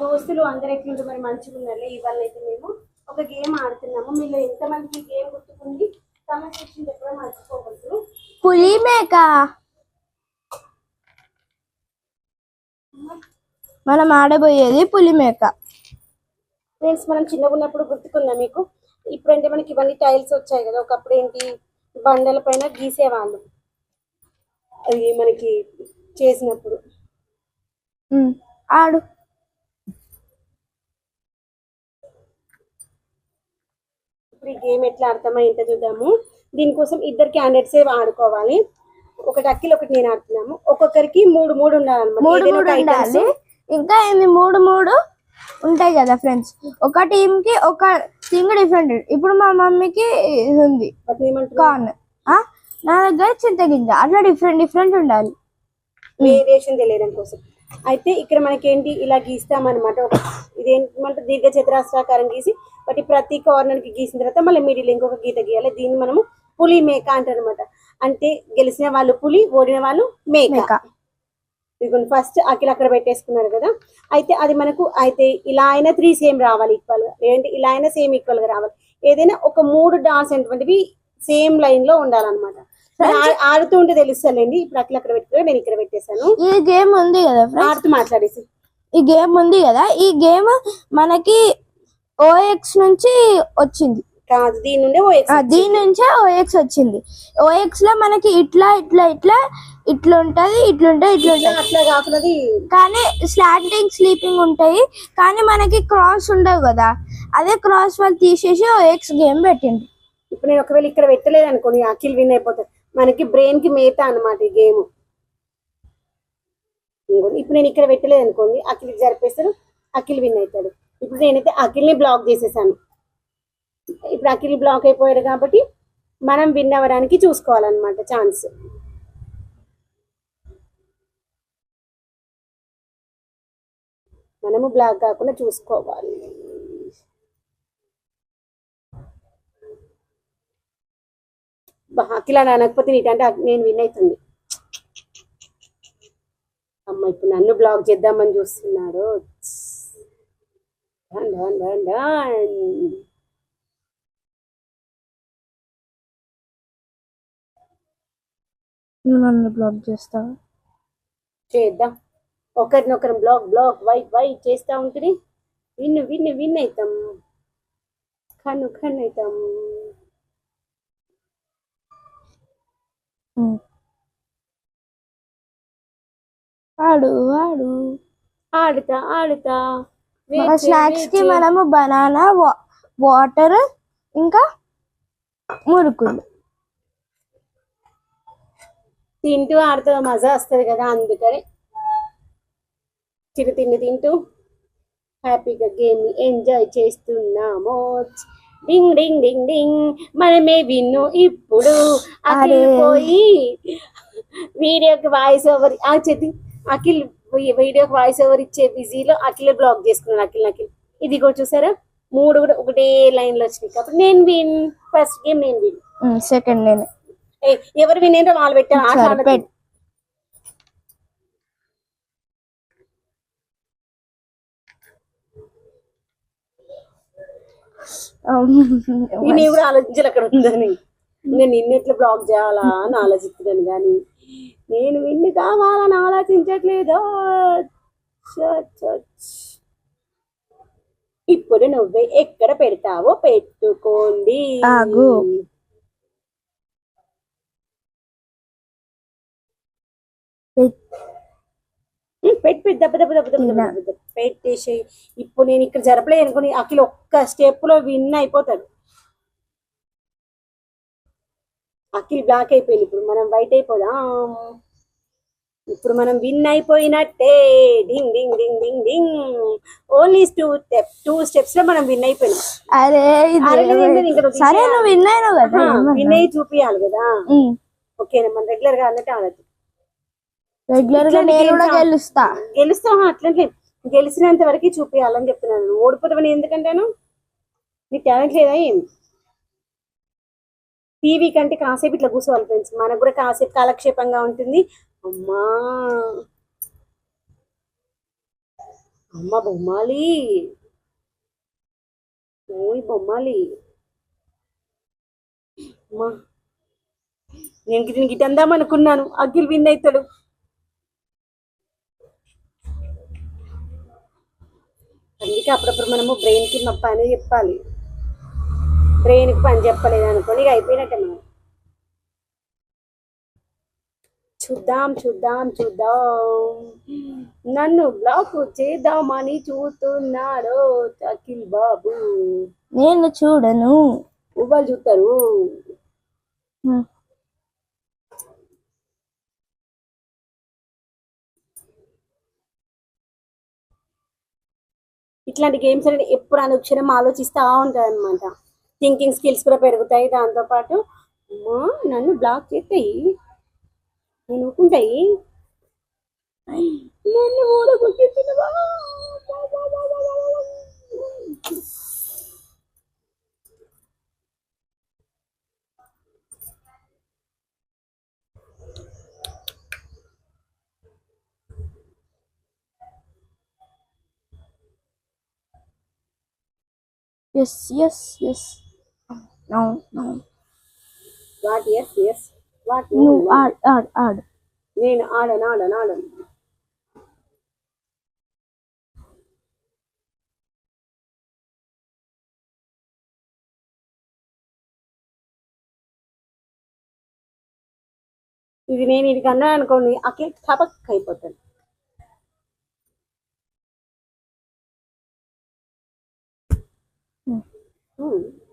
దోస్తులు అందరు ఎట్లుంటే మరి మంచిగా ఉన్నారు ఇవాళ అయితే మేము ఒక గేమ్ ఆడుతున్నాము. మీలో ఎంతమందికి ఈ గేమ్ గుర్తుకుంది? కామెంట్ సెక్షన్ చెప్పడం మర్చిపోకూడదు పులి మేక. మనం ఆడబోయేది పులి మేక. ఫ్రెండ్స్ మనం చిన్నగా ఉన్నప్పుడు గుర్తుకుందా మీకు? ఇప్పుడంటే మనకి ఇవన్నీ టైల్స్ వచ్చాయి కదా. ఒకప్పుడు ఏంటి? బండల పైన గీసేవాళ్ళు. అది మనకి చేసినప్పుడు. ఆడు. ఇప్పుడు ఈ గేమ్ ఎట్లా ఆడతామో ఏంటో చూద్దాము. దీనికోసం ఇద్దరు క్యాండిడేట్స్ ఆడుకోవాలి. ఒకటి అక్కిలు ఒకటి నేను ఆడుతున్నాము. ఒక్కొక్కరికి మూడు మూడు ఉండాలన్నమాట. మూడు మూడు. ఉండాలి. ఇంకా ఏంది మూడు మూడు ఉంటాయి కదా ఫ్రెండ్స్ ఒక టీం కి ఒక థింగ్ డిఫరెంట్ ఇప్పుడు మా మమ్మీకి ఇది ఉంది. కార్న్ నా దగ్గర చింతగింజ అట్లా డిఫరెంట్ డిఫరెంట్ ఉండాలి. వేరియేషన్ తెలియడం కోసం. అయితే ఇక్కడ మనకేంటి ఇలా గీస్తామన్నమాట. ఇదేంటంటే దీర్ఘ చతురాస్రాకారం గీసి వాటి ప్రతి కార్నర్కి గీసిన తర్వాత మళ్ళీ మిడిల్ ఇంకొక గీత గీయాలి. దీన్ని మనము పులి మేక అంటారు అనమాట అంటే గెలిచిన వాళ్ళు పులి ఓడిన వాళ్ళు మేక. ఇదిగోండి ఫస్ట్ అఖిల్ అక్కడ పెట్టేసుకున్నారు కదా. అయితే అది మనకు అయితే ఇలా అయినా త్రీ సేమ్ రావాలి ఈక్వల్గా. లేదంటే ఇలా అయినా సేమ్ ఈక్వల్గా రావాలి. ఏదైనా ఒక మూడు డాట్స్ అనేటువంటివి సేమ్ లైన్లో ఉండాలన్నమాట. ఆడుతూ ఉంటే తెలుస్తలేండి. ఇప్పుడు అఖిల్ అక్కడ పెట్టుకుని నేను ఇక్కడ పెట్టేశాను. ఈ గేమ్ ఉంది కదా ఆడుతూ మాట్లాడేసి. ఈ గేమ్ ఉంది కదా. ఈ గేమ్ మనకి ఓఎక్స్ నుంచి వచ్చింది. కాదు దీని నుండే దీని నుంచే ఓఎక్స్ వచ్చింది. ఓఎక్స్లో మనకి ఇట్లా ఇట్లా ఇట్లా ఇట్లా ఉంటది ఇట్లా ఉంటది ఇట్లా ఉంటది. అట్లా కాకుండా అది కానీ స్లాంటింగ్ స్లీపింగ్ ఉంటాయి. కానీ మనకి క్రాస్ ఉండవు కదా. అదే క్రాస్ వాళ్ళు తీసేసి ఓఎక్స్ గేమ్ పెట్టింది ఇప్పుడు నేను ఒకవేళ ఇక్కడ పెట్టలేదు అనుకోండి అఖిల్ విన్ అయిపోతాడు. మనకి బ్రెయిన్కి మేత అన్నమాట ఈ గేమ్. ఇప్పుడు నేను ఇక్కడ పెట్టలేదు అనుకోండి అఖిల్ జరిపేస్తాడు అఖిల్ విన్ అవుతాడు. ఇప్పుడు నేనైతే అఖిల్ని బ్లాక్ చేసేసాను. ఇప్పుడు అఖిల్ బ్లాక్ అయిపోయాడు కాబట్టి మనం విన్ అవ్వడానికి చూసుకోవాలన్నమాట ఛాన్స్ మనము బ్లాక్ కాకుండా చూసుకోవాలి. అఖిల అని అనకపోతే నీటంటే నేను విన్ అవుతుంది అమ్మ ఇప్పుడు నన్ను బ్లాక్ చేద్దామని చూస్తున్నాడు. Done, done, done. నువ్వు నన్ను బ్లాక్ చేస్తావా? చేద్దాం. ఒకరినొకరు బ్లాక్ బ్లాక్ వైట్ వైట్ చేస్తా ఉంటుంది విన్ విన్ విన్ అవుతాం. ఖను ఖన్ అవుతాం. ఆడు ఆడు. ఆడుతా ఆడుతా. మన స్నాక్స్కి. మనము బనానా వాటర్ ఇంకా మురుకులు. తింటూ ఆడుతూ మజా వస్తుంది కదా అందుకని చిరు తిండి తింటూ హ్యాపీగా గేమ్ ఎంజాయ్ చేస్తున్నాము. డింగ్ డింగ్ డింగ్ డింగ్. మనమే విన్ను ఇప్పుడు. అఖిల్. పోయి వీడియోకి వాయిస్ ఓవర్ ఆ చెతి అఖిల్ వీడియోకి వాయిస్ ఓవర్ ఇచ్చే బిజీలో అఖిల్ బ్లాక్ చేసుకున్నాను అఖిల్ అఖిల్. ఇది కూడా చూసారా? మూడు కూడా ఒకటే లైన్లో వచ్చినాయి. కాబట్టి నేను విన్ ఫస్ట్ గేమ్ నేను విన్ సెకండ్ నేను. ఎవరు విన్ ఏంటో వాళ్ళు పెట్టారు. ఆట సరే, ఆడొద్దు. పెట్టు. ఇక నేను కూడా ఆలోచించాలి అక్కడ ఉందని. నేను నిన్ను ఎట్లా బ్లాక్ చేయాలా అని ఆలోచిస్తున్నాను కానీ నేను విన్ని కావాలని ఆలోచించట్లేదు. ఇప్పుడు నువ్వే ఎక్కడ పెడతావో పెట్టుకోండి. పెట్టి పెట్టి దెబ్బ దెబ్బ దెబ్బ దెబ్బ పెట్టేసి ఇప్పుడు నేను ఇక్కడ జరపలేదు అనుకుని అఖిల్ ఒక్క స్టెప్లో విన్ అయిపోతాడు. అఖిల్ బ్లాక్ అయిపోయింది. ఇప్పుడు మనం వైట్ అయిపోదాం. ఇప్పుడు మనం విన్ అయిపోయినట్టే. Ding ding ding ding ding only two step two స్టెప్స్లో మనం విన్ అయిపోయినాం. అరే సరే కదా. విన్ అయ్యి చూపియాలి కదా. ఓకేనా మనం రెగ్యులర్గా అన్నట్టు ఆడద్దు. రెగ్యులర్గా నేను కూడా గెలుస్తా. గెలుస్తాం అట్లంటే గెలిచినంత వరకు చూపించాలని చెప్తున్నాను. ఓడిపోతామని ఎందుకంటాను? నీ టాలెంట్ లేదా ఏం టీవీ కంటే కాసేపు ఇట్లా కూర్చోవాలి ఫ్రెండ్స్ మనకు కూడా కాసేపు కాలక్షేపంగా ఉంటుంది. అమ్మా! అమ్మ బొమ్మాలి! ఓయ్ బొమ్మాలి! అమ్మా! నేను దీనికి ఇటు అందామనుకున్నాను అఖిల్ విన్ అవుతాడు అందుకే అప్పుడప్పుడు మనము బ్రెయిన్కి నొప్ప అనే చెప్పాలి. బ్రెయిన్కి పని చెప్పలేదు అనుకోని ఇక అయిపోయినట్టే మనం. చూద్దాం చూద్దాం చూద్దాం. నన్ను బ్లాక్ చేద్దామని చూస్తున్నాడు అఖిల్ బాబు. నేను చూడను. ఉవ్వలు చూస్తారు. ఇట్లాంటి గేమ్స్ అనేది ఎప్పుడు అనుక్షణం ఆలోచిస్తూ ఉంటాయి అనమాట థింకింగ్ స్కిల్స్ కూడా పెరుగుతాయి. దాంతోపాటు అమ్మా నన్ను బ్లాక్ చేస్తాయి నేను ఊరుకుంటాయి నన్ను ఊరగొట్టేస్తున్నావా? Yes yes yes no no what yes yes what నువ్వు ఆడ్ ఆడ్ ఆడ్ నేను ఆడను ఆడను ఆడను ఇది నేను ఇది కన్నా అనుకోండి అకే టపక్ అయిపోతాను. Hmm.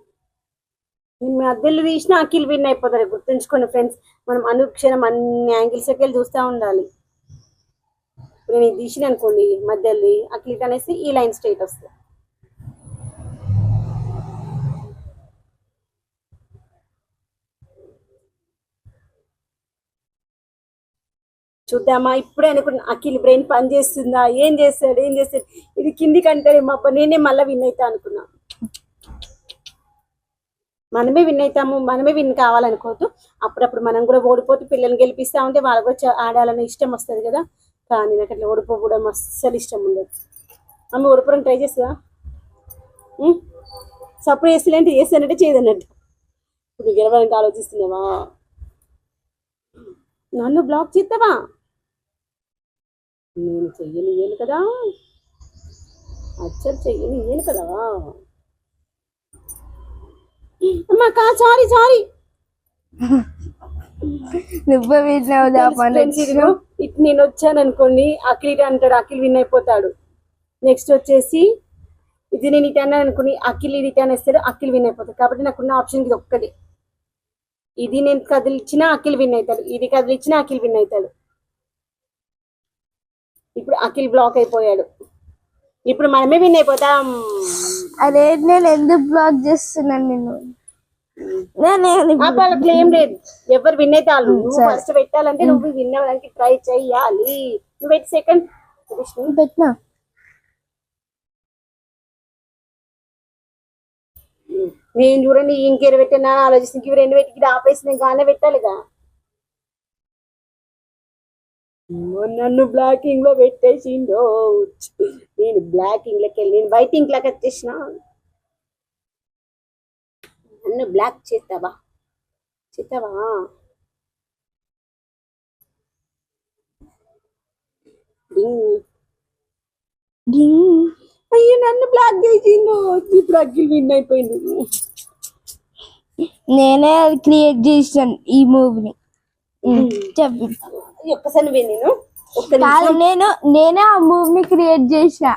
నేను మధ్యలో తీసిన అఖిల్ విన్ అయిపోతారు. గుర్తుంచుకోండి ఫ్రెండ్స్ మనం అనుక్షణం అన్ని యాంగిల్స్ వెళ్ళి చూస్తూ ఉండాలి. ఇప్పుడు నేను ఇది తీసిన అనుకోండి మధ్యలో అఖిల్ అనేసి ఈ లైన్ స్ట్రైట్ వస్తుంది. చూద్దామా? ఇప్పుడే అనుకున్నా అఖిల్ బ్రెయిన్ పని చేస్తుందా ఏం చేస్తాడు? ఏం చేస్తాడు? ఇది కిందికి అంటాడే మా నేనే మళ్ళీ విన్ అవుతా అనుకున్నా. మనమే విన్ అవుతాము మనమే విన్ కావాలనుకోవద్దు. అప్పుడప్పుడు మనం కూడా ఓడిపోతే పిల్లల్ని గెలిపిస్తా ఉంటే వాళ్ళు కూడా ఆడాలనే ఇష్టం వస్తుంది కదా. కానీ నాకు అట్లా ఓడిపోవడం అస్సలు ఇష్టం ఉండదు. అమ్మ ఓడిపోవడం ట్రై చేస్తుందా? సపోర్ట్ అంటే చేస్తానంటే చేయదన్నట్టు ఇప్పుడు నువ్వు గెలవాలని ఆలోచిస్తున్నావా? నన్ను బ్లాక్ చేస్తావా? నేను చెయ్యనియ్యను కదా? అచ్చలు చెయ్యనియ్యను కదా? అమ్మా కా సారీ సారీ. నువ్వు ఇటు నేను వచ్చాను అనుకోండి అఖిల్ అంటాడు అఖిల్ విన్ అయిపోతాడు. నెక్స్ట్ వచ్చేసి ఇది నేను ఇటు అన్నాను అనుకుని అఖిల్ ఇది ఇటు అనేస్తాడు అఖిల్ విన్ అయిపోతాడు. కాబట్టి నాకున్న ఆప్షన్ ఇది ఒక్కటి. ఇది నేను కదిలిచ్చినా అఖిల్ విన్ అవుతాడు. ఇది కదిలిచ్చినా అఖిల్ విన్ అవుతాడు. ఇప్పుడు అఖిల్ బ్లాక్ అయిపోయాడు. ఇప్పుడు మనమే విన్ అయిపోతాం. అరే నేను ఎందుకు బ్లాక్ చేస్తున్నాను నిన్ను? నేను వాళ్ళకి ఏం లేదు. ఎవరు విన్ అయితే వాళ్ళు నువ్వు. ఫస్ట్ పెట్టాలంటే నువ్వు విన్ అవ్వడానికి ట్రై చెయ్యాలి. నువ్వు పెట్టి సెకండ్ పెట్టినా? నేను చూడండి ఇంకేరు పెట్టినా? ఆలోచిస్తుంది ఇవి రెండు పెట్టి ఇక్కడ ఆపేసి నేను గానే పెట్టాలిగా. నన్ను బ్లాకింగ్లో పెట్టేసిండో. నేను బ్లాకింగ్లోకి వెళ్ళి నేను వైట్ ఇంక్ లాగా వచ్చేసిన నన్ను బ్లాక్ చేస్తావా? చేస్తావా. అయ్యో నన్ను బ్లాక్ చేసిండు. ఇప్పుడు అగ్గిల్ విన్ అయిపోయింది నేనే క్రియేట్ చేసాను ఈ మూవీని చెప్పు. ఒక్కసారి నేను. కాదు నేను నేనే ఆ మూవీని క్రియేట్ చేసా